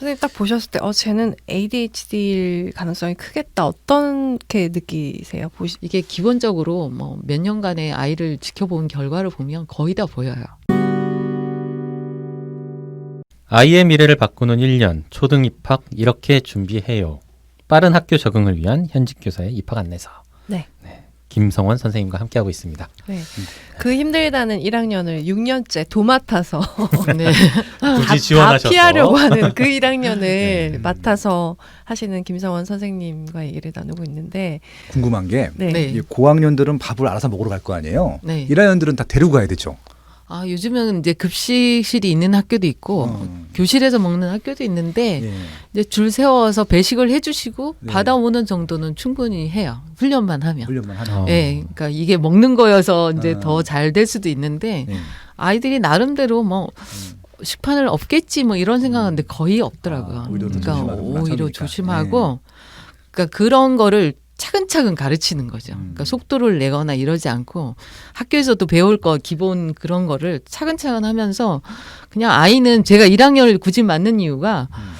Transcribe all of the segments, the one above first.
선생님 딱 보셨을 때, 어, 쟤는 ADHD일 가능성이 크겠다. 어떻게 느끼세요? 보시, 이게 기본적으로 뭐 몇 년간의 아이를 지켜본 결과를 보면 거의 다 보여요. 아이의 미래를 바꾸는 1년 초등 입학 이렇게 준비해요. 빠른 학교 적응을 위한 현직 교사의 입학 안내서. 네. 김성원 선생님과 함께하고 있습니다. 네. 그 힘들다는 1학년을 6년째 도맡아서 네. 다. 다 피하려고 하는 그 1학년을 네. 맡아서 하시는 김성원 선생님과 얘기를 나누고 있는데, 궁금한 게 네. 고학년들은 밥을 알아서 먹으러 갈 거 아니에요. 네. 1학년들은 다 데리고 가야 되죠. 아, 요즘은 이제 급식실이 있는 학교도 있고 어. 교실에서 먹는 학교도 있는데 예. 이제 줄 세워서 배식을 해주시고 네. 받아오는 정도는 충분히 해요. 훈련만 하면. 훈련만 하면. 어. 예, 그러니까 이게 먹는 거여서 이제 아. 더잘 될 수도 있는데 예. 아이들이 나름대로 뭐 음. 식판을 없겠지 뭐 이런 생각하는데 거의 없더라고요. 아, 오히려 더 그러니까 오히려. 조심하고 그러니까 그런 거를 차근차근 가르치는 거죠. 음. 그러니까 속도를 내거나 이러지 않고 학교에서도 배울 거 기본 그런 거를 차근차근 하면서 그냥 아이는 제가 1학년을 굳이 맞는 이유가 음.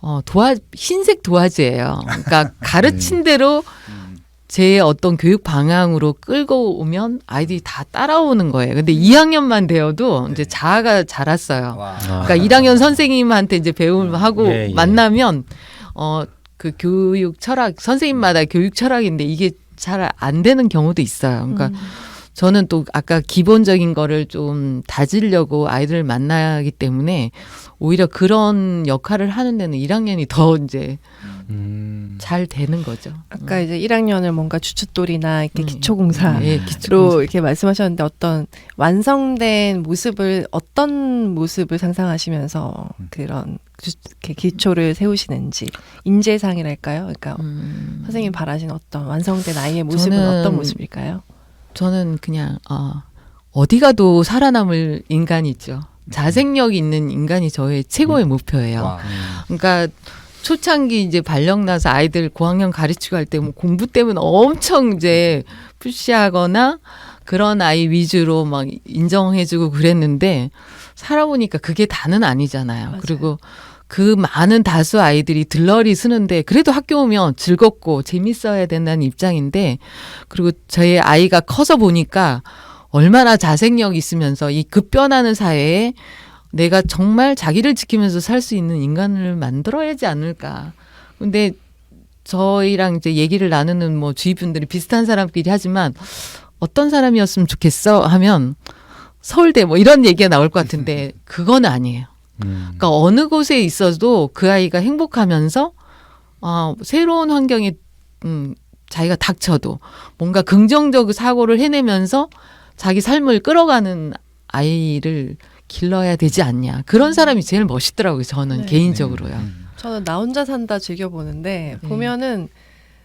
어 도화 흰색 도화지예요. 그러니까 가르친 대로 음. 제 어떤 교육 방향으로 끌고 오면 아이들이 다 따라오는 거예요. 근데 2학년만 되어도 이제 네. 자아가 자랐어요. 그러니까 1학년 선생님한테 이제 배움하고 예, 예. 만나면 어 그 교육 철학 선생님마다 교육 철학인데 이게 잘 안 되는 경우도 있어요. 그러니까 음. 저는 또 아까 기본적인 거를 좀 다지려고 아이들을 만나기 때문에 오히려 그런 역할을 하는 데는 1학년이 더 이제 음. 잘 되는 거죠. 아까 이제 1학년을 뭔가 주춧돌이나 이렇게 음. 기초공사 예, 로 기초 이렇게 말씀하셨는데 어떤 완성된 모습을 어떤 모습을 상상하시면서 음. 그런 주- 이렇게 기초를 세우시는지 인재상이랄까요? 그러니까 음. 선생님 바라신 어떤 완성된 아이의 모습은 저는 어떤 모습일까요? 저는 그냥 어, 어디 가도 살아남을 인간이죠. 자생력 있는 인간이 저의 최고의 목표예요. 와. 그러니까 초창기 이제 발령 나서 아이들 고학년 가르치고 할 때 뭐 공부 때문에 엄청 이제 푸시하거나 그런 아이 위주로 막 인정해주고 그랬는데 살아보니까 그게 다는 아니잖아요. 맞아요. 그리고 그 많은 다수 아이들이 들러리 쓰는데 그래도 학교 오면 즐겁고 재밌어야 된다는 입장인데 그리고 저희 아이가 커서 보니까 얼마나 자생력 있으면서 이 급변하는 사회에 내가 정말 자기를 지키면서 살 수 있는 인간을 만들어야지 않을까. 근데 저희랑 이제 얘기를 나누는 뭐 주위 분들이 비슷한 사람끼리 하지만 어떤 사람이었으면 좋겠어 하면 서울대 뭐 이런 얘기가 나올 것 같은데 그건 아니에요. 음. 그러니까 어느 곳에 있어도 그 아이가 행복하면서 어, 새로운 환경에 음, 자기가 닥쳐도 뭔가 긍정적 사고를 해내면서 자기 삶을 끌어가는 아이를 길러야 되지 않냐 그런 사람이 제일 멋있더라고요 저는 네. 개인적으로요. 음. 저는 나 혼자 산다 즐겨 보는데 네. 보면은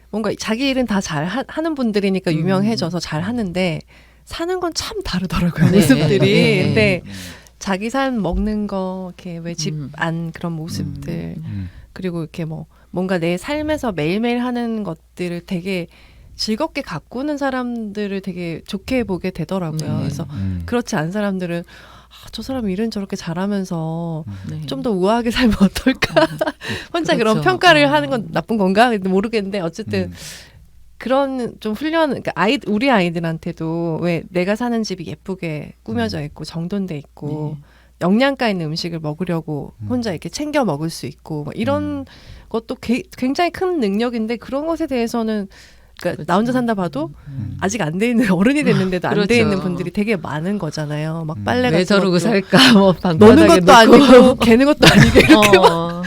뭔가 자기 일은 다 잘 하는 분들이니까 음. 유명해져서 잘 하는데 사는 건 참 다르더라고요 네. 모습들이. 네. 근데 음. 자기 삶 먹는 거 이렇게 왜집 음. 안 그런 모습들 음. 그리고 이렇게 뭐 뭔가 내 삶에서 매일매일 하는 것들을 되게 즐겁게 가꾸는 사람들을 되게 좋게 보게 되더라고요. 네. 그래서 음. 그렇지 않은 사람들은 아, 저 사람 일은 저렇게 잘하면서 네. 좀더 우아하게 살면 어떨까? 혼자 그런 그렇죠. 평가를 어. 하는 건 나쁜 건가? 모르겠는데 어쨌든 음. 그런 좀 훈련, 그러니까 아이 우리 아이들한테도 왜 내가 사는 집이 예쁘게 꾸며져 있고 정돈돼 있고 네. 영양가 있는 음식을 먹으려고 음. 혼자 이렇게 챙겨 먹을 수 있고 뭐 이런 것도 게- 굉장히 큰 능력인데 그런 것에 대해서는 그러니까 나 혼자 그렇죠. 산다 봐도 음. 아직 안 돼 있는 어른이 됐는데도 안 돼 그렇죠. 있는 분들이 되게 많은 거잖아요. 막 음. 빨래 왜 같은 저러고 것도 살까 뭐 노는 방바닥에 것도 놓고. 아니고 개는 것도 아니고 이렇게 막 어.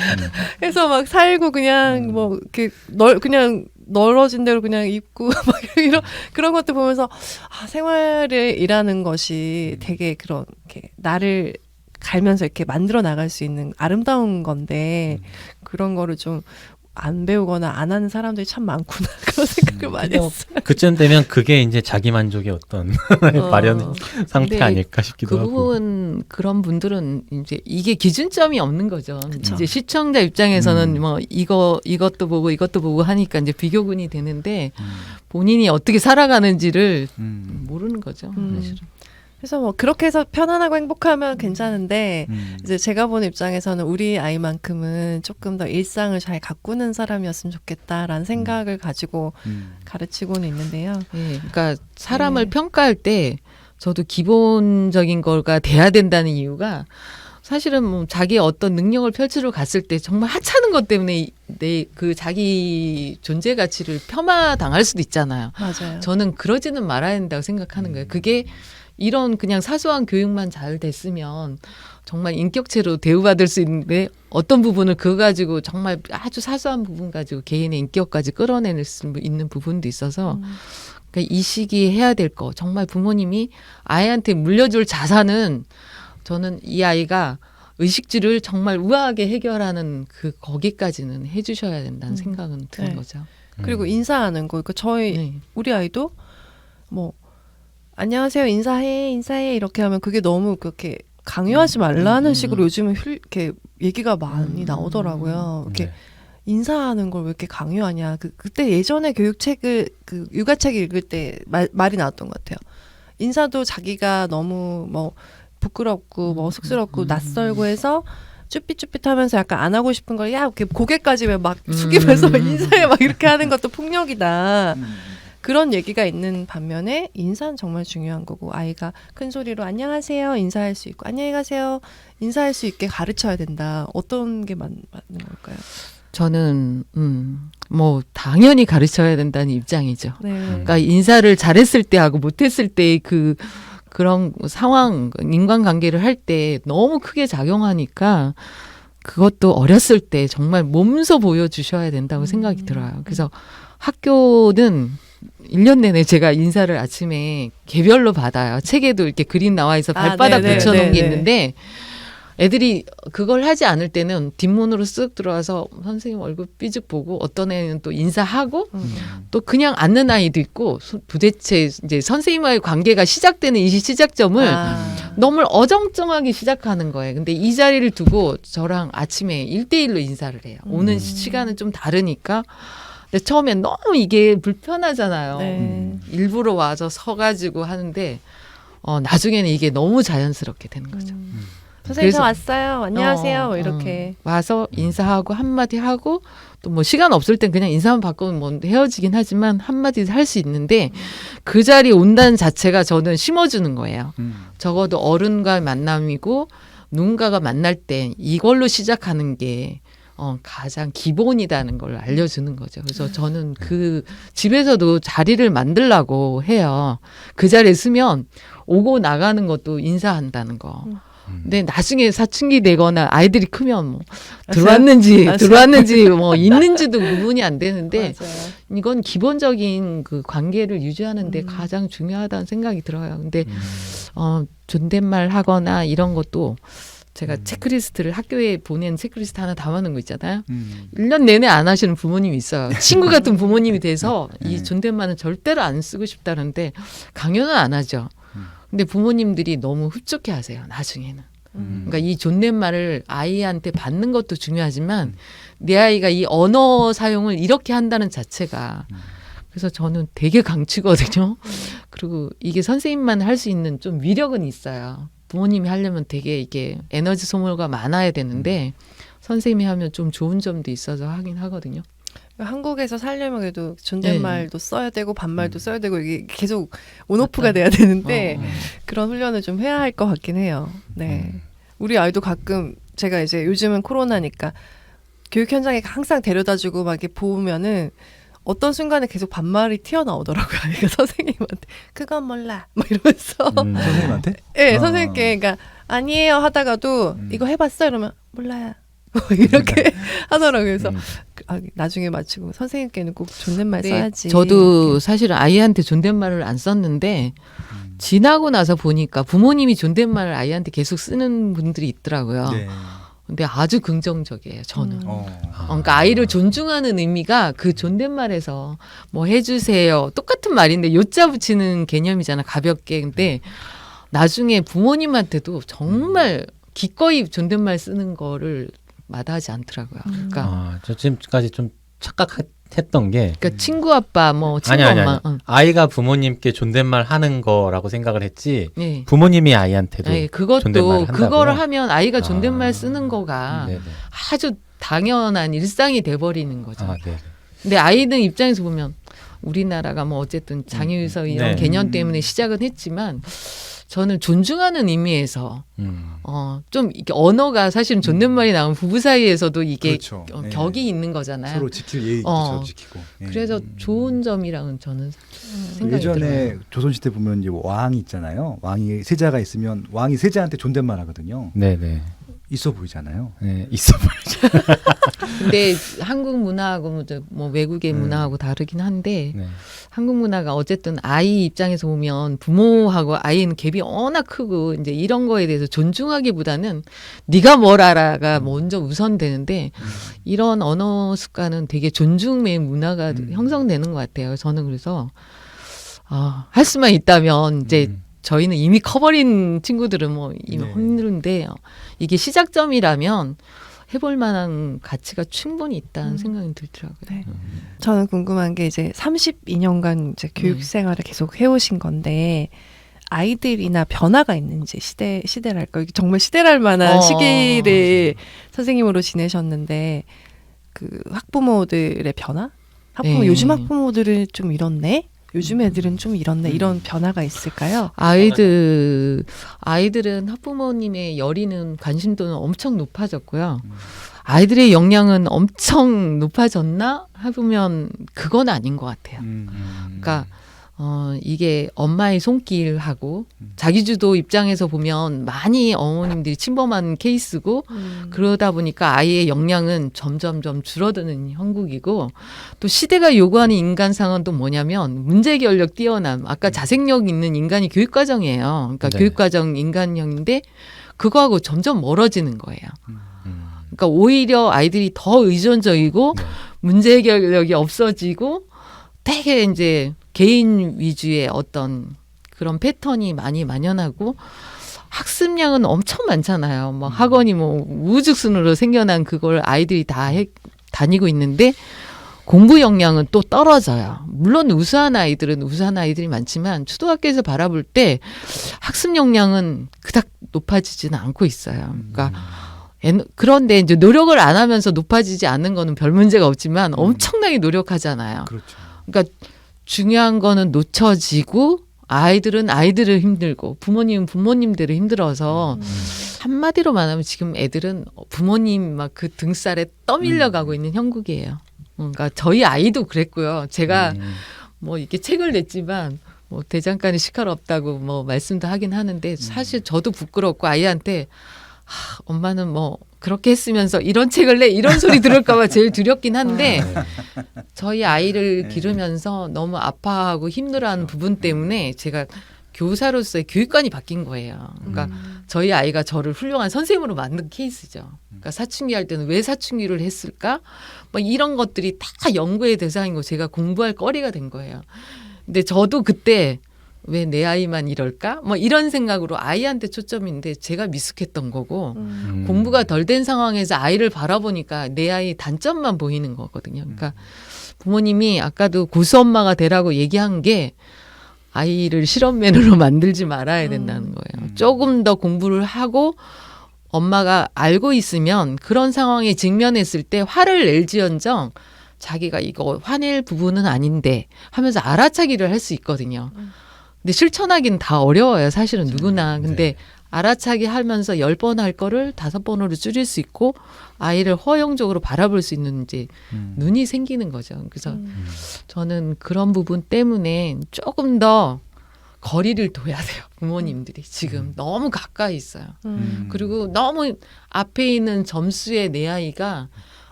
해서 막 살고 그냥 음. 뭐 이렇게 널 그냥 널어진 대로 그냥 입고 막 이런 그런 것들 보면서 아 생활을 일하는 것이 되게 그런 이렇게 나를 갈면서 이렇게 만들어 나갈 수 있는 아름다운 건데 그런 거를 좀 안 배우거나 안 하는 사람들이 참 많구나 그런 생각을 많이 뭐, 했어요. 그쯤 되면 그게 이제 자기 만족의 어떤 어. 마련 상태 근데 아닐까 싶기도 그 하고. 부분 그런 분들은 이제 이게 기준점이 없는 거죠. 그쵸. 이제 시청자 입장에서는 음. 뭐 이거 이것도 보고 이것도 보고 하니까 이제 비교군이 되는데 음. 본인이 어떻게 살아가는지를 음. 모르는 거죠. 음. 사실은. 그래서 뭐 그렇게 해서 편안하고 행복하면 괜찮은데 음. 이제 제가 보는 입장에서는 우리 아이만큼은 조금 더 일상을 잘 가꾸는 사람이었으면 좋겠다라는 생각을 가지고 음. 가르치고는 있는데요. 예, 그러니까 사람을 네. 평가할 때 저도 기본적인 거가 돼야 된다는 이유가 사실은 뭐 자기 어떤 능력을 펼치러 갔을 때 정말 하찮은 것 때문에 내 그 자기 존재 가치를 폄하 당할 수도 있잖아요. 맞아요. 저는 그러지는 말아야 된다고 생각하는 거예요. 그게 이런 그냥 사소한 교육만 잘 됐으면 정말 인격체로 대우받을 수 있는데 어떤 부분을 그거 가지고 정말 아주 사소한 부분 가지고 개인의 인격까지 끌어내릴 수 있는 부분도 있어서 음. 그러니까 이 시기에 해야 될 거 정말 부모님이 아이한테 물려줄 자산은 저는 이 아이가 의식주를 정말 우아하게 해결하는 그 거기까지는 해주셔야 된다는 음. 생각은 드는 네. 거죠. 그리고 인사하는 거. 그러니까 저희 네. 우리 아이도 뭐 안녕하세요 인사해 인사해 이렇게 하면 그게 너무 그렇게 강요하지 말라는 음, 음, 식으로 음. 요즘은 휠, 이렇게 얘기가 많이 음, 나오더라고요. 이렇게 네. 인사하는 걸 왜 이렇게 강요하냐. 그 그때 예전에 교육책을 그 육아책 읽을 때 말, 말이 나왔던 것 같아요. 인사도 자기가 너무 뭐 부끄럽고 뭐 쑥스럽고 음, 낯설고 해서 쭈삣쭈삣하면서 약간 안 하고 싶은 걸 야 이렇게 고개까지 왜 막 숙이면서 음. 인사해 막 이렇게 하는 것도 폭력이다. 음. 그런 얘기가 있는 반면에 인사는 정말 중요한 거고 아이가 큰 소리로 안녕하세요 인사할 수 있고 안녕히 가세요 인사할 수 있게 가르쳐야 된다. 어떤 게 맞, 맞는 걸까요? 저는 음, 뭐 당연히 가르쳐야 된다는 입장이죠. 네. 그러니까 인사를 잘했을 때 하고 못했을 때그 그런 상황 인간관계를 할 때 너무 크게 작용하니까 그것도 어렸을 때 정말 몸소 보여주셔야 된다고 생각이 음. 들어요. 그래서 학교는 1년 내내 제가 인사를 아침에 개별로 받아요. 책에도 이렇게 그림 나와 있어 아, 발바닥 네네, 붙여놓은 게. 있는데 애들이 그걸 하지 않을 때는 뒷문으로 쓱 들어와서 선생님 얼굴 삐죽 보고 어떤 애는 또 인사하고 음. 또 그냥 앉는 아이도 있고 소- 도대체 이제 선생님과의 관계가 시작되는 이 시작점을 아. 너무 어정쩡하게 시작하는 거예요. 근데 이 자리를 두고 저랑 아침에 일대일로 인사를 해요. 오는 음. 시간은 좀 다르니까. 근데 처음엔 너무 이게 불편하잖아요. 네. 음. 일부러 와서 서가지고 하는데 어, 나중에는 이게 너무 자연스럽게 되는 거죠. 음. 선생님 저 왔어요. 안녕하세요. 어, 뭐 이렇게. 어, 와서 인사하고 한마디 하고 또 뭐 시간 없을 땐 그냥 인사만 받고는 뭐 헤어지긴 하지만 한마디 할 수 있는데 그 자리에 온다는 자체가 저는 심어주는 거예요. 음. 적어도 어른과의 만남이고 누군가가 만날 때 이걸로 시작하는 게 어, 가장 기본이라는 걸 알려주는 거죠. 그래서 저는 그 집에서도 자리를 만들라고 해요. 그 자리에 쓰면 오고 나가는 것도 인사한다는 거. 음. 근데 나중에 사춘기 되거나 아이들이 크면 뭐. 들어왔는지 맞아요. 들어왔는지 뭐 있는지도 구분이 안 되는데 맞아요. 이건 기본적인 그 관계를 유지하는데 음. 가장 중요하다는 생각이 들어요. 근데 음. 어 존댓말 하거나 이런 것도 제가 음. 체크리스트를 학교에 보낸 체크리스트 하나 담아놓은 거 있잖아요. 음. 1년 내내 안 하시는 부모님이 있어요. 친구 같은 부모님이 돼서 네. 이 존댓말은 절대로 안 쓰고 싶다는데 강요는 안 하죠. 음. 근데 부모님들이 너무 흡족해 하세요. 나중에는. 음. 그러니까 이 존댓말을 아이한테 받는 것도 중요하지만 음. 내 아이가 이 언어 사용을 이렇게 한다는 자체가 음. 그래서 저는 되게 강추거든요. 그리고 이게 선생님만 할 수 있는 좀 위력은 있어요. 부모님이 하려면 되게 이게 에너지 소모가 많아야 되는데 선생님이 하면 좀 좋은 점도 있어서 하긴 하거든요. 한국에서 살려면 그래도 존댓말도 써야 되고 반말도 음. 써야 되고 이게 계속 온오프가. 돼야 되는데 어, 어. 그런 훈련을 좀 해야 할 것 같긴 해요. 네. 음. 우리 아이도 가끔 제가 이제 요즘은 코로나니까 교육 현장에 항상 데려다주고 막 이렇게 보면은 어떤 순간에 계속 반말이 튀어나오더라고요. 아이가 선생님한테 그건 몰라 막 이러면서 음. 선생님한테? 예, 아. 선생님께 그러니까 아니에요 하다가도 음. 이거 해봤어 이러면 몰라요. 뭐 이렇게 하더라고요. 그래서 음. 그- 아, 나중에 마치고 선생님께는 꼭 존댓말 네, 써야지. 저도 사실 아이한테 존댓말을 안 썼는데 음. 지나고 나서 보니까 부모님이 존댓말을 아이한테 계속 쓰는 분들이 있더라고요. 네. 근데 아주 긍정적이에요. 저는. 음. 어. 아. 그러니까 아이를 존중하는 의미가 그 존댓말에서 뭐 해주세요. 똑같은 말인데 요자 붙이는 개념이잖아. 가볍게. 근데 나중에 부모님한테도 정말 기꺼이 존댓말 쓰는 거를 마다하지 않더라고요. 그러니까 아, 저 지금까지 좀 착각했던 했던 게 그러니까 친구 아빠 뭐 친구 아니 아니 엄마. 아니 응. 아이가 부모님께 존댓말 하는 거라고 생각을 했지 네. 부모님이 아이한테도 네, 그것도 존댓말 한다고요? 그거를 하면 아이가 존댓말 아. 쓰는 거가 네네. 아주 당연한 일상이 돼버리는 거죠. 아, 네. 근데 아이들 입장에서 보면 우리나라가 뭐 어쨌든 장애유서 이런 네. 개념 때문에 시작은 했지만 저는 존중하는 의미에서 음. 어좀 이게 언어가 사실은 존댓말이 나오면 부부 사이에서도 이게 그렇죠. 어, 네. 격이 있는 거잖아요. 서로 지킬 예의 어. 어. 지키고. 예. 그래서 좋은 점이랑은 저는 생각이 예전에 들어요. 조선시대 보면 이제 왕이 있잖아요. 왕이 세자가 있으면 왕이 세자한테 존댓말 하거든요. 네네. 있어 보이잖아요. 네, 있어 보이죠. 근데 한국 문화하고 뭐 저- 뭐 외국의 음. 문화하고 다르긴 한데 네. 한국 문화가 어쨌든 아이 입장에서 보면 부모하고 아이는 갭이 워낙 크고 이제 이런 거에 대해서 존중하기보다는 네가 뭘 알아가 먼저 우선되는데 이런 언어 습관은 되게 존중의 문화가 음. 형성되는 것 같아요. 저는 그래서 아, 할 수만 있다면 이제 음. 저희는 이미 커버린 친구들은 뭐 이미 네. 힘든데 이게 시작점이라면 해볼 만한 가치가 충분히 있다는 음. 생각이 들더라고요. 네. 저는 궁금한 게 이제 32년간 이제 교육 네. 생활을 계속 해오신 건데 아이들이나 변화가 있는지 시대 시대랄까 정말 시대랄 만한 어. 시기를 선생님으로 지내셨는데 그 학부모들의 변화? 학부모 네. 요즘 학부모들은 좀 이렇네. 요즘 애들은 좀 이렇네. 음. 이런 변화가 있을까요? 아이들 아이들은 학부모님의 열의는 관심도는 엄청 높아졌고요. 아이들의 역량은 엄청 높아졌나 해보면 그건 아닌 것 같아요. 음. 그러니까 어 이게 엄마의 손길하고 음. 자기주도 입장에서 보면 많이 어머님들이 침범한 케이스고 그러다 보니까 아이의 역량은 점점점 줄어드는 형국이고 또 시대가 요구하는 인간상은 또 뭐냐면 문제 결력 뛰어남 아까 자생력 있는 인간이 교육 과정이에요. 그러니까 네. 교육 과정 인간형인데 그거하고 점점 멀어지는 거예요. 음. 그러니까 오히려 아이들이 더 의존적이고 네. 문제 해결력이 없어지고 되게 이제 개인 위주의 어떤 그런 패턴이 많이 만연하고 학습량은 엄청 많잖아요. 뭐 학원이 뭐 우죽순으로 생겨난 그걸 아이들이 다 해, 다니고 있는데 공부 역량은 또 떨어져요. 물론 우수한 아이들은 우수한 아이들이 많지만 초등학교에서 바라볼 때 학습 역량은 그닥 높아지지는 않고 있어요. 그러니까 엔- 그런데 이제 노력을 안 하면서 높아지지 않는 거는 별 문제가 없지만 엄청나게 노력하잖아요. 그렇죠. 그러니까 중요한 거는 놓쳐지고 아이들은 아이들을 힘들고 부모님은 부모님들을 힘들어서 한마디로 말하면 지금 애들은 부모님 막 그 등살에 떠밀려 가고 있는 형국이에요. 그러니까 저희 아이도 그랬고요. 제가 음. 뭐 이렇게 책을 냈지만 뭐 대장간에 시칼 없다고 뭐 말씀도 하긴 하는데 사실 저도 부끄럽고 아이한테 하, 엄마는 뭐 그렇게 했으면서 이런 책을 내 이런 소리 들을까봐 제일 두렵긴 한데 저희 아이를 네. 기르면서 너무 아파하고 힘들어하는 부분 때문에 제가 교사로서의 교육관이 바뀐 거예요. 그러니까 저희 아이가 저를 훌륭한 선생님으로 만든 케이스죠. 그러니까 사춘기 할 때는 왜 사춘기를 했을까? 뭐 이런 것들이 다 연구의 대상이고 제가 공부할 거리가 된 거예요. 근데 저도 그때 왜 내 아이만 이럴까? 뭐 이런 생각으로 아이한테 초점인데 제가 미숙했던 거고 음. 공부가 덜 된 상황에서 아이를 바라보니까 내 아이 단점만 보이는 거거든요. 그러니까 부모님이 아까도 고수 엄마가 되라고 얘기한 게 아이를 실험맨으로 만들지 말아야 된다는 거예요. 음. 조금 더 공부를 하고 엄마가 알고 있으면 그런 상황에 직면했을 때 화를 낼지언정 자기가 이거 화낼 부분은 아닌데 하면서 알아차기를 할 수 있거든요. 근데 실천하기는 다 어려워요. 사실은 누구나. 근데 알아차기 하면서 열 번 할 거를 다섯 번으로 줄일 수 있고 아이를 허용적으로 바라볼 수 있는 이제 음. 눈이 생기는 거죠. 그래서 음. 저는 그런 부분 때문에 조금 더 거리를 둬야 돼요. 부모님들이 지금 너무 가까이 있어요. 음. 그리고 너무 앞에 있는 점수에 내 아이가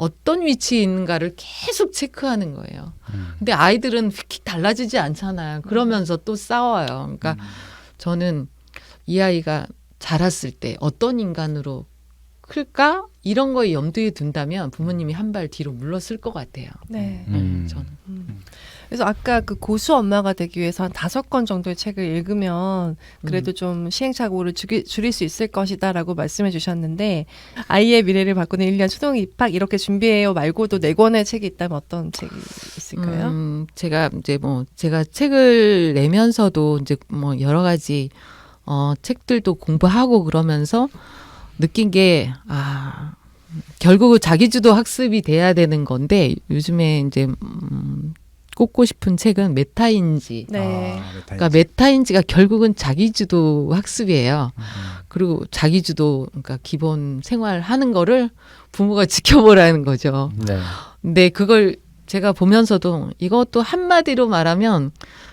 어떤 위치에 있는가를 계속 체크하는 거예요. 음. 근데 아이들은 휙 달라지지 않잖아요. 그러면서 또 싸워요. 그러니까 음. 저는 이 아이가 자랐을 때 어떤 인간으로 클까? 이런 거에 염두에 둔다면 부모님이 한 발 뒤로 물러설 것 같아요. 네. 음. 저는. 음. 그래서 아까 그 고수 엄마가 되기 위해서 한 다섯 권 정도의 책을 읽으면 그래도 좀 시행착오를 줄이, 줄일 수 있을 것이다라고 말씀해 주셨는데 아이의 미래를 바꾸는 1년 초등 입학 이렇게 준비해요 말고도 네 권의 책이 있다면 어떤 책이 있을까요? 음, 제가 이제 뭐 제가 책을 내면서도 이제 뭐 여러 가지 어 책들도 공부하고 그러면서 느낀 게 아. 결국은 자기주도 학습이 돼야 되는 건데 요즘에 이제 음, 꼽고 싶은 책은 메타인지. 네. 아, 그러니까 메타인지가 결국은 자기주도 학습이에요. 그리고 자기주도 그러니까 기본 생활하는 거를 부모가 지켜보라는 거죠. 네. 근데 그걸 제가 보면서도 이것도 한마디로 말하면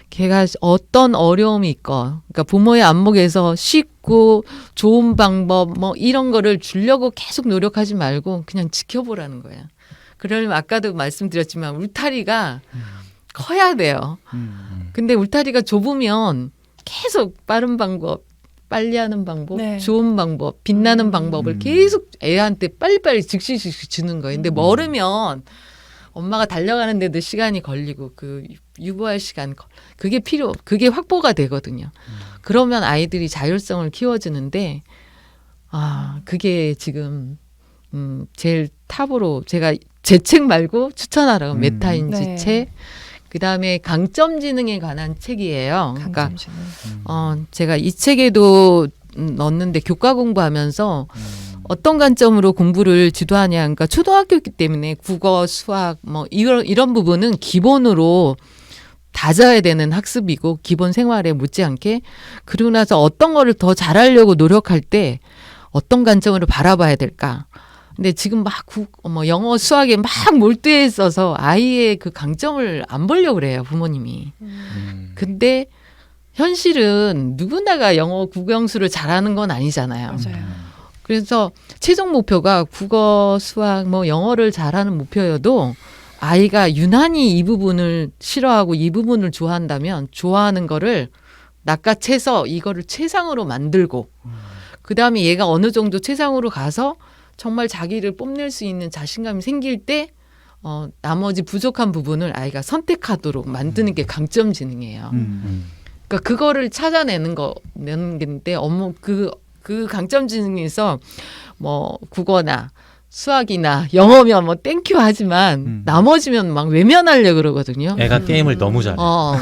걔가 어떤 어려움이 있고 그러니까 부모의 안목에서 쉽고 좋은 방법 뭐 이런 거를 주려고 계속 노력하지 말고 그냥 지켜보라는 거야. 그러려면 아까도 말씀드렸지만 울타리가 커야 돼요. 음. 근데 울타리가 좁으면 계속 빠른 방법, 빨리 하는 방법, 네. 좋은 방법, 빛나는 음. 방법을 음. 계속 애한테 빨리빨리 즉시 즉시 주는 거예요. 근데 음. 멀으면 엄마가 달려가는데도 시간이 걸리고 그 유보할 시간 걸- 그게 필요 그게 확보가 되거든요. 그러면 아이들이 자율성을 키워주는데 아 그게 지금 음 제일 탑으로 제가 제 책 말고 추천하라고 음. 메타인지 네. 책 그 다음에 강점 지능에 관한 책이에요. 그러니까. 어 제가 이 책에도 음, 넣었는데 교과 공부하면서 음. 어떤 관점으로 공부를 지도하냐. 그러니까 초등학교이기 때문에 국어, 수학 뭐 이런 이런 부분은 기본으로 다져야 되는 학습이고 기본 생활에 못지않게 그러고 나서 어떤 거를 더 잘하려고 노력할 때 어떤 관점으로 바라봐야 될까? 근데 지금 막 국, 뭐 영어, 수학에 막 몰두해 있어서 아이의 그 강점을 안 보려고 그래요, 부모님이. 음. 근데 현실은 누구나가 영어 국영수를 잘하는 건 아니잖아요. 맞아요. 그래서 최종 목표가 국어, 수학, 뭐 영어를 잘하는 목표여도 아이가 유난히 이 부분을 싫어하고 이 부분을 좋아한다면 좋아하는 거를 낚아채서 이거를 최상으로 만들고 그 다음에 얘가 어느 정도 최상으로 가서 정말 자기를 뽐낼 수 있는 자신감이 생길 때 어, 나머지 부족한 부분을 아이가 선택하도록 만드는 게 강점 지능이에요. 음. 음. 그러니까 그거를 찾아내는 거 내는 건데 업무 그그 강점 지능에서 뭐 국어나 수학이나 영어면 뭐 땡큐 하지만 음. 나머지면 막 외면하려 그러거든요. 애가 음. 게임을 너무 잘해. 어.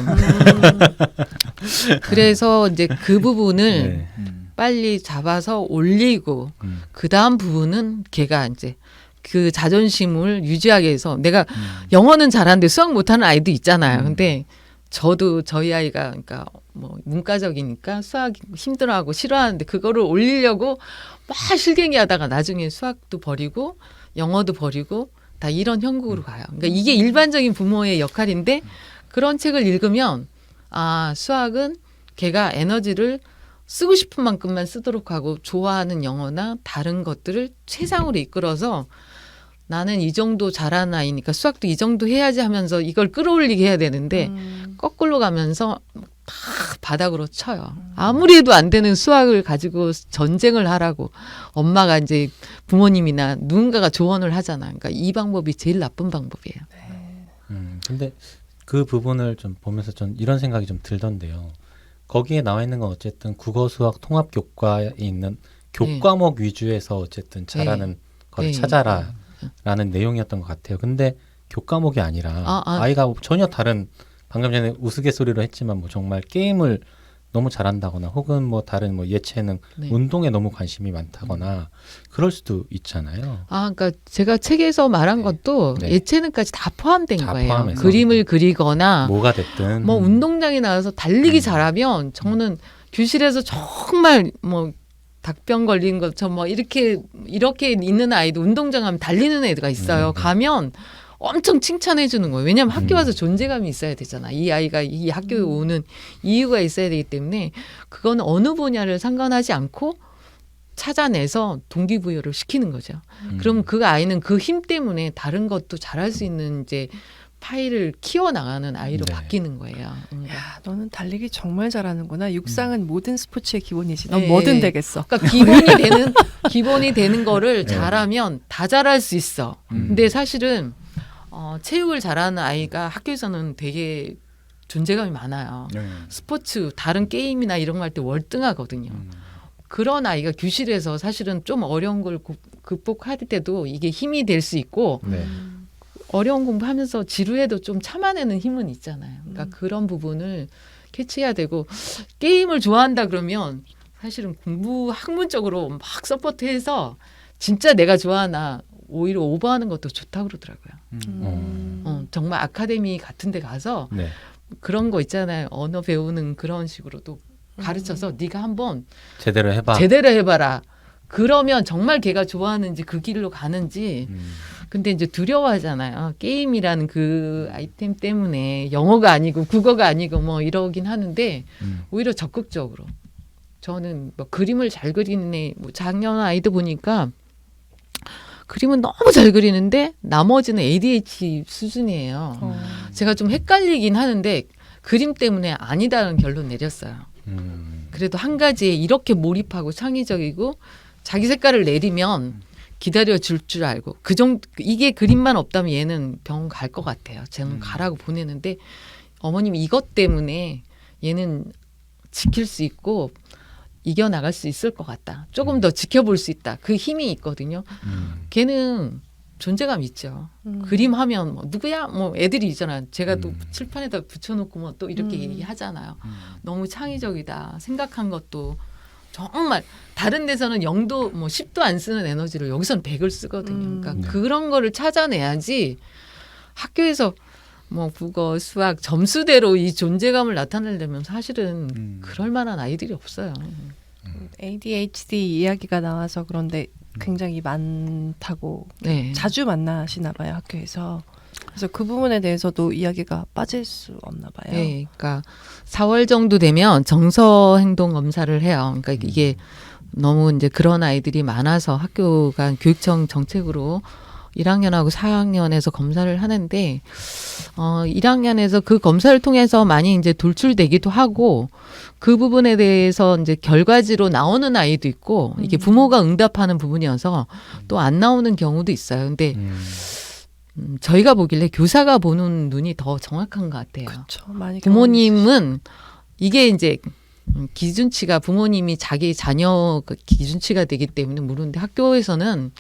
그래서 이제 그 부분을 네. 음. 빨리 잡아서 올리고 음. 그 다음 부분은 걔가 이제 그 자존심을 유지하기 위해서 내가 음. 영어는 잘하는데 수학 못하는 아이도 있잖아요. 음. 근데 저도 저희 아이가 그러니까 뭐 문과적이니까 수학 힘들어하고 싫어하는데 그거를 올리려고 막 실갱이 하다가 나중에 수학도 버리고 영어도 버리고 다 이런 형국으로 가요. 그러니까 이게 일반적인 부모의 역할인데 그런 책을 읽으면 아 수학은 걔가 에너지를 쓰고 싶은 만큼만 쓰도록 하고 좋아하는 영어나 다른 것들을 최상으로 이끌어서 나는 이 정도 잘하는 아이니까 수학도 이 정도 해야지 하면서 이걸 끌어올리게 해야 되는데 음. 거꾸로 가면서 다 바닥으로 쳐요. 아무리 해도 안 되는 수학을 가지고 전쟁을 하라고 엄마가 이제 부모님이나 누군가가 조언을 하잖아. 그러니까 이 방법이 제일 나쁜 방법이에요. 음, 근데 그 부분을 좀 보면서 전 이런 생각이 좀 들던데요. 거기에 나와 있는 건 어쨌든 국어, 수학, 통합 교과에 있는 교과목 위주에서 어쨌든 잘하는 걸 네. 찾아라라는 내용이었던 것 같아요. 근데 교과목이 아니라 아, 아. 아, 이가 전혀 다른 방금 전에 우스갯소리로 했지만 뭐 정말 게임을 너무 잘한다거나 혹은 뭐 다른 뭐 예체능 네. 운동에 너무 관심이 많다거나 그럴 수도 있잖아요. 아, 그러니까 제가 책에서 말한 네. 것도 네. 예체능까지 다 포함된 다 거예요. 포함해서. 그림을 그리거나 뭐가 됐든 뭐 운동장에 나가서 달리기 음. 잘하면 저는 교실에서 정말 뭐 닭병 걸린 것처럼 뭐 이렇게 이렇게 있는 아이도 운동장 가면 달리는 애가 있어요. 음. 가면 엄청 칭찬해 주는 거예요. 왜냐하면 학교 음. 와서 존재감이 있어야 되잖아. 이 아이가 이 학교에 오는 이유가 있어야 되기 때문에 그건 어느 분야를 상관하지 않고 찾아내서 동기부여를 시키는 거죠. 음. 그럼 그 아이는 그 힘 때문에 다른 것도 잘할 수 있는 이제 파일을 키워 나가는 아이로 네. 바뀌는 거예요. 뭔가. 야, 너는 달리기 정말 잘하는구나. 육상은 모든 스포츠의 기본이지. 넌 네. 뭐든 되겠어. 그러니까 기본이 되는 기본이 되는 거를 네. 잘하면 다 잘할 수 있어. 음. 근데 사실은 어, 체육을 잘하는 아이가 학교에서는 되게 존재감이 많아요. 네. 스포츠 다른 게임이나 이런 거 할 때 월등하거든요. 음. 그런 아이가 교실에서 사실은 좀 어려운 걸 고- 극복할 때도 이게 힘이 될 수 있고 네. 음. 어려운 공부하면서 지루해도 좀 참아내는 힘은 있잖아요. 그러니까 음. 그런 부분을 캐치해야 되고 게임을 좋아한다 그러면 사실은 공부 학문적으로 막 서포트해서 진짜 내가 좋아하나 오히려 오버하는 것도 좋다 그러더라고요. 음. 어, 정말 아카데미 같은 데 가서 네. 그런 거 있잖아요. 언어 배우는 그런 식으로도 가르쳐서 네가 한번 제대로 해봐. 제대로 해봐라. 그러면 정말 걔가 좋아하는지 그 길로 가는지 음. 근데 이제 두려워하잖아요. 게임이라는 그 아이템 때문에 영어가 아니고 국어가 아니고 뭐 이러긴 하는데 음. 오히려 적극적으로 저는 뭐 그림을 잘 그리는 애 뭐 작년 아이도 보니까 그림은 너무 잘 그리는데 나머지는 ADHD 수준이에요. 어. 제가 좀 헷갈리긴 하는데 그림 때문에 아니다는 결론 내렸어요. 음. 그래도 한 가지에 이렇게 몰입하고 창의적이고 자기 색깔을 내리면 기다려 줄 줄 알고 그 정도 이게 그림만 없다면 얘는 병원 갈 것 같아요. 저는 음. 가라고 보내는데 어머님 이것 때문에 얘는 지킬 수 있고 이겨 나갈 수 있을 것 같다. 조금 더 지켜볼 수 있다. 그 힘이 있거든요. 음. 걔는 존재감 있죠. 음. 그림 하면 뭐 누구야? 뭐 애들이 있잖아. 제가 또 음. 칠판에다 붙여놓고 뭐 또 이렇게 음. 얘기하잖아요. 음. 너무 창의적이다. 생각한 것도 정말 다른 데서는 0도 뭐 10도 안 쓰는 에너지를 여기서는 100을 쓰거든요. 음. 그러니까 네. 그런 거를 찾아내야지 학교에서 뭐 국어, 수학 점수대로 이 존재감을 나타내려면 사실은 음. 그럴 만한 아이들이 없어요. ADHD 이야기가 나와서 그런데 굉장히 많다고 네. 자주 만나시나 봐요 학교에서. 그래서 그 부분에 대해서도 이야기가 빠질 수 없나 봐요. 네, 그러니까 4월 정도 되면 정서 행동 검사를 해요. 그러니까 이게 너무 이제 그런 아이들이 많아서 학교가 교육청 정책으로 1학년하고 4학년에서 검사를 하는데 어 1학년에서 그 검사를 통해서 많이 이제 돌출되기도 하고 그 부분에 대해서 이제 결과지로 나오는 아이도 있고 이게 음. 부모가 응답하는 부분이어서 또 안 나오는 경우도 있어요. 근데 음. 음, 저희가 보길래 교사가 보는 눈이 더 정확한 것 같아요. 그렇죠. 많이 부모님은 이게 이제 음, 기준치가 부모님이 자기 자녀 그 기준치가 되기 때문에 모르는데 학교에서는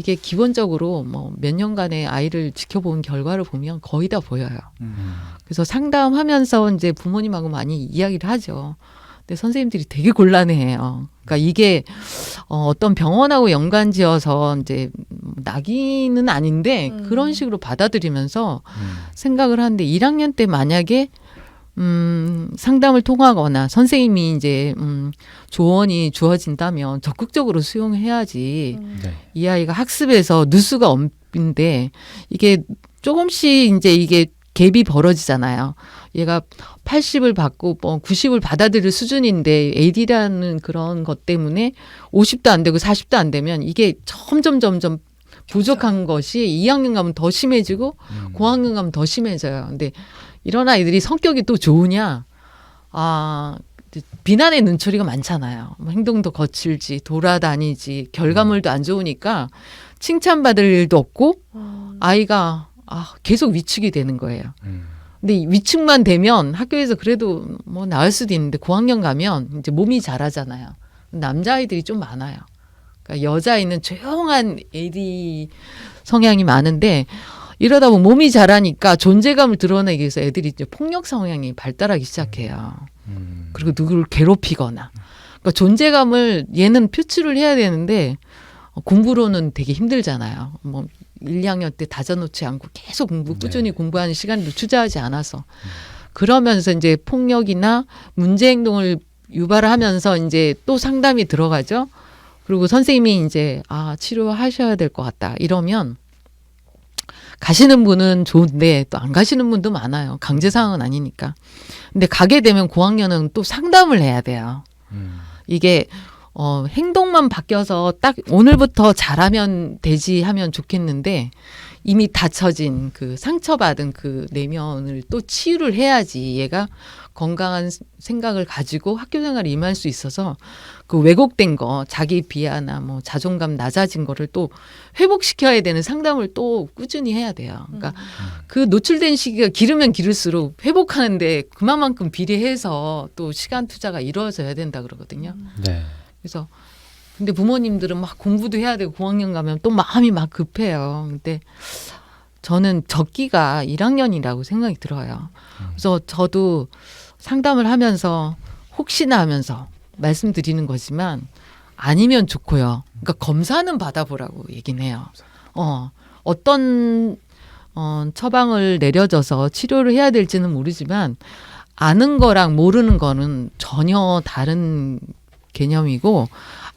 이게 기본적으로 뭐 몇 년간의 아이를 지켜본 결과를 보면 거의 다 보여요. 음. 그래서 상담하면서 이제 부모님하고 많이 이야기를 하죠. 근데 선생님들이 되게 곤란해해요. 그러니까 이게 어, 어떤 병원하고 연관 지어서 이제 낙인은 아닌데 음. 그런 식으로 받아들이면서 음. 생각을 하는데 1학년 때 만약에 음, 상담을 통하거나 선생님이 이제 음, 조언이 주어진다면 적극적으로 수용해야지 음. 네. 이 아이가 학습에서 누수가 엄인데 이게 조금씩 이제 이게 갭이 벌어지잖아요. 얘가 80을 받고 뭐 90을 받아들일 수준인데 AD라는 그런 것 때문에 50도 안 되고 40도 안 되면 이게 점점 점점 부족한 것이 2학년 가면 더 심해지고 음. 고학년 가면 더 심해져요. 근데 이런 아이들이 성격이 또 좋으냐? 아, 비난의 눈초리가 많잖아요. 뭐 행동도 거칠지, 돌아다니지, 결과물도 안 좋으니까 칭찬받을 일도 없고 음. 아이가 아, 계속 위축이 되는 거예요. 음. 근데 이 위축만 되면 학교에서 그래도 뭐 나을 수도 있는데 고학년 가면 이제 몸이 자라잖아요. 남자아이들이 좀 많아요. 그러니까 여자아이는 조용한 AD 성향이 많은데 이러다 보면 몸이 자라니까 존재감을 드러내기 위해서 애들이 이제 폭력 성향이 발달하기 시작해요. 음. 그리고 누구를 괴롭히거나. 그러니까 존재감을 얘는 표출을 해야 되는데 어, 공부로는 되게 힘들잖아요. 뭐 1, 2학년 때 다져놓지 않고 계속 공부 꾸준히 네. 공부하는 시간도 투자하지 않아서 그러면서 이제 폭력이나 문제 행동을 유발하면서 이제 또 상담이 들어가죠. 그리고 선생님이 이제 아 치료하셔야 될 것 같다 이러면 가시는 분은 좋은데 또 안 가시는 분도 많아요. 강제 사항은 아니니까. 근데 가게 되면 고학년은 또 상담을 해야 돼요. 음. 이게 어 행동만 바뀌어서 딱 오늘부터 잘하면 되지 하면 좋겠는데 이미 다쳐진 그 상처받은 그 내면을 또 치유를 해야지 얘가 건강한 생각을 가지고 학교 생활에 임할 수 있어서 그 왜곡된 거 자기 비하나 뭐 자존감 낮아진 거를 또 회복시켜야 되는 상담을 또 꾸준히 해야 돼요. 그러니까 그 노출된 시기가 길으면 길을수록 회복하는데 그만큼 비례해서 또 시간 투자가 이루어져야 된다 그러거든요. 네. 그래서 근데 부모님들은 막 공부도 해야 되고 고학년 가면 또 마음이 막 급해요. 근데 저는 적기가 1학년이라고 생각이 들어요. 그래서 저도 상담을 하면서 혹시나 하면서 말씀드리는 거지만 아니면 좋고요. 그러니까 검사는 받아보라고 얘기는 해요. 어, 어떤 어, 처방을 내려져서 치료를 해야 될지는 모르지만 아는 거랑 모르는 거는 전혀 다른 개념이고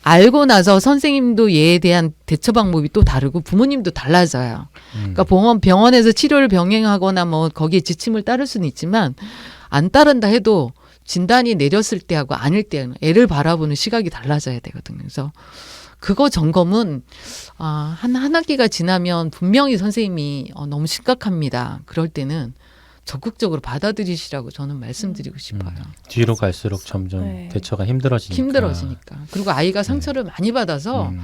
알고 나서 선생님도 얘에 대한 대처 방법이 또 다르고 부모님도 달라져요. 음. 그러니까 병원 병원에서 치료를 병행하거나 뭐 거기에 지침을 따를 수는 있지만 안 따른다 해도 진단이 내렸을 때하고 아닐 때는 애를 바라보는 시각이 달라져야 되거든요. 그래서 그거 점검은 아, 한, 한 학기가 지나면 분명히 선생님이 어, 너무 심각합니다. 그럴 때는 적극적으로 받아들이시라고 저는 말씀드리고 싶어요. 뒤로 갈수록 점점 네. 대처가 힘들어지니까. 힘들어지니까. 그리고 아이가 상처를 많이 받아서 음.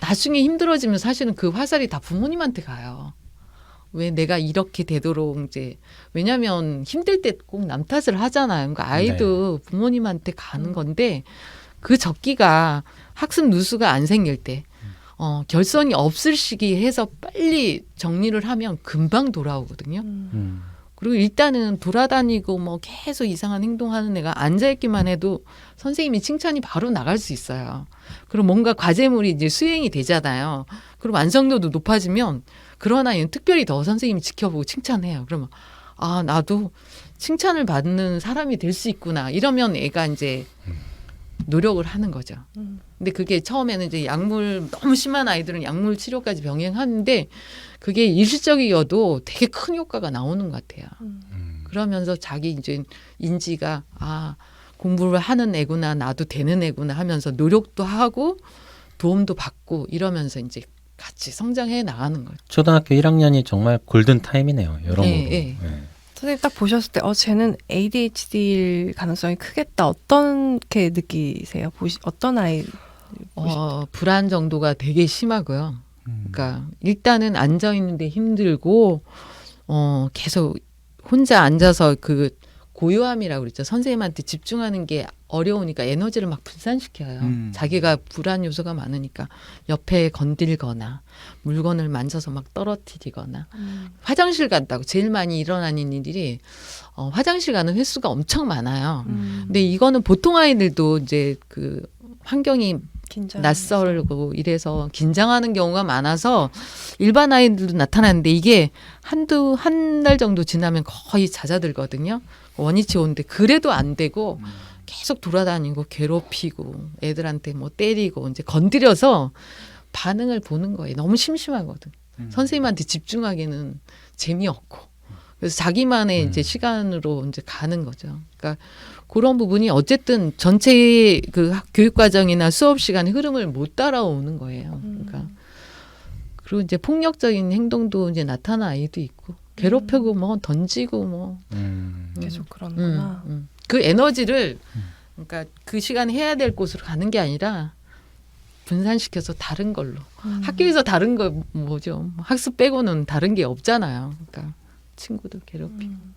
나중에 힘들어지면 사실은 그 화살이 다 부모님한테 가요. 왜 내가 이렇게 되도록 이제 왜냐하면 힘들 때 꼭 남 탓을 하잖아요. 그러니까 아이도 부모님한테 가는 건데 그 적기가 학습 누수가 안 생길 때 어, 결선이 없을 시기 해서 빨리 정리를 하면 금방 돌아오거든요. 음. 음. 그리고 일단은 돌아다니고 뭐 계속 이상한 행동하는 애가 앉아있기만 해도 선생님이 칭찬이 바로 나갈 수 있어요. 그럼 뭔가 과제물이 이제 수행이 되잖아요. 그럼 완성도도 높아지면 그런 아이는 특별히 더 선생님이 지켜보고 칭찬해요. 그러면 아 나도 칭찬을 받는 사람이 될 수 있구나. 이러면 애가 이제 노력을 하는 거죠. 음. 근데 그게 처음에는 이제 약물 너무 심한 아이들은 약물 치료까지 병행하는데 그게 일시적이어도 되게 큰 효과가 나오는 것 같아요. 음. 그러면서 자기 이제 인지가 아 공부를 하는 애구나 나도 되는 애구나 하면서 노력도 하고 도움도 받고 이러면서 이제 같이 성장해 나가는 거죠. 초등학교 1학년이 정말 골든 타임이네요. 여러모로. 네, 네. 네. 선생님 딱 보셨을 때, 어, 쟤는 ADHD일 가능성이 크겠다. 어떻게 느끼세요? 보시, 어떤 아이? 어, 불안 정도가 되게 심하고요. 음. 그러니까 일단은 앉아 있는데 힘들고 어 계속 혼자 앉아서 그 고요함이라고 그랬죠. 선생님한테 집중하는 게 어려우니까 에너지를 막 분산시켜요. 음. 자기가 불안 요소가 많으니까 옆에 건들거나 물건을 만져서 막 떨어뜨리거나 화장실 간다고 제일 많이 일어나는 일이 어, 화장실 가는 횟수가 엄청 많아요. 음. 근데 이거는 보통 아이들도 이제 그 환경이 긴장. 낯설고 이래서 긴장하는 경우가 많아서 일반 아이들도 나타나는데 이게 한두 한 달 정도 지나면 거의 잦아들거든요. 원위치 오는데 그래도 안 되고 계속 돌아다니고 괴롭히고 애들한테 뭐 때리고 이제 건드려서 반응을 보는 거예요. 너무 심심하거든. 음. 선생님한테 집중하기는 재미없고. 그래서 자기만의 음. 이제 시간으로 이제 가는 거죠. 그러니까 그런 부분이 어쨌든 전체의 그 학- 교육 과정이나 수업 시간의 흐름을 못 따라오는 거예요. 그러니까 그리고 이제 폭력적인 행동도 이제 나타나 아이도 있고 괴롭히고 뭐 던지고 뭐 음. 계속 음, 그러는구나. 음. 그 에너지를 그러니까 그 시간 해야 될 곳으로 가는 게 아니라 분산시켜서 다른 걸로 음. 학교에서 다른 거 뭐죠 학습 빼고는 다른 게 없잖아요. 그러니까 친구들 괴롭히고 음.